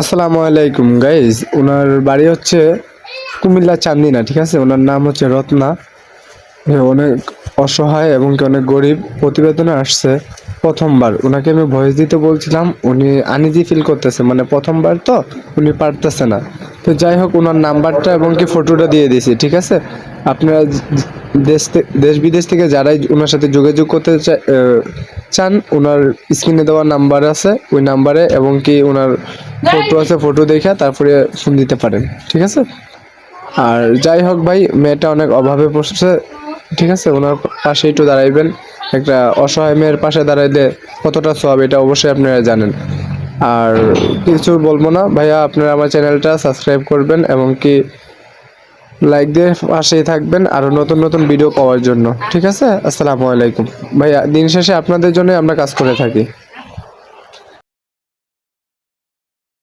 আসসালামু আলাইকুম গাইজ ওনার বাড়ি হচ্ছে কুমিল্লা চান্দিনা, ঠিক আছে? ওনার নাম হচ্ছে রত্না। অনেক অসহায় এবং কি অনেক গরিব। প্রতিবেদনে আসছে প্রথমবার। ওনাকে আমি ভয়েস দিতে বলছিলাম, উনি আনিজি ফিল করতেছে। মানে প্রথমবার তো, উনি পারতেছে না। তো যাই হোক ওনার নাম্বারটা এবং কি ফটোটা দিয়ে দিয়েছি, ঠিক আছে? আপনারা দেশ দেশ বিদেশ থেকে যারাই ওনার সাথে যোগাযোগ করতে চান ওনার স্ক্রিনে দেওয়া নাম্বার আছে, ওই নাম্বারে এবং কি ওনার ফটো আছে ফটো দেখে তারপরে ফোন দিতে পারেন, ঠিক আছে? আর যাই হোক ভাই, মেয়েটা অনেক অভাবে পড়ছে, ঠিক আছে? ওনার পাশে একটু দাঁড়াইবেন, একটা অসহায় মেয়ের পাশে দাঁড়াইলে কতটা সব এটা অবশ্যই আপনারা জানেন। আর কিছু বলব না, ভাইয়া, আপনারা আমার চ্যানেলটা সাবস্ক্রাইব করবেন এবং কি লাইক দিয়ে পাশেই থাকবেন আরও নতুন নতুন ভিডিও পাওয়ার জন্য। ঠিক আছে? আসসালামু আলাইকুম। ভাইয়া, দিন শেষে আপনাদের জন্য আমরা কাজ করে থাকি।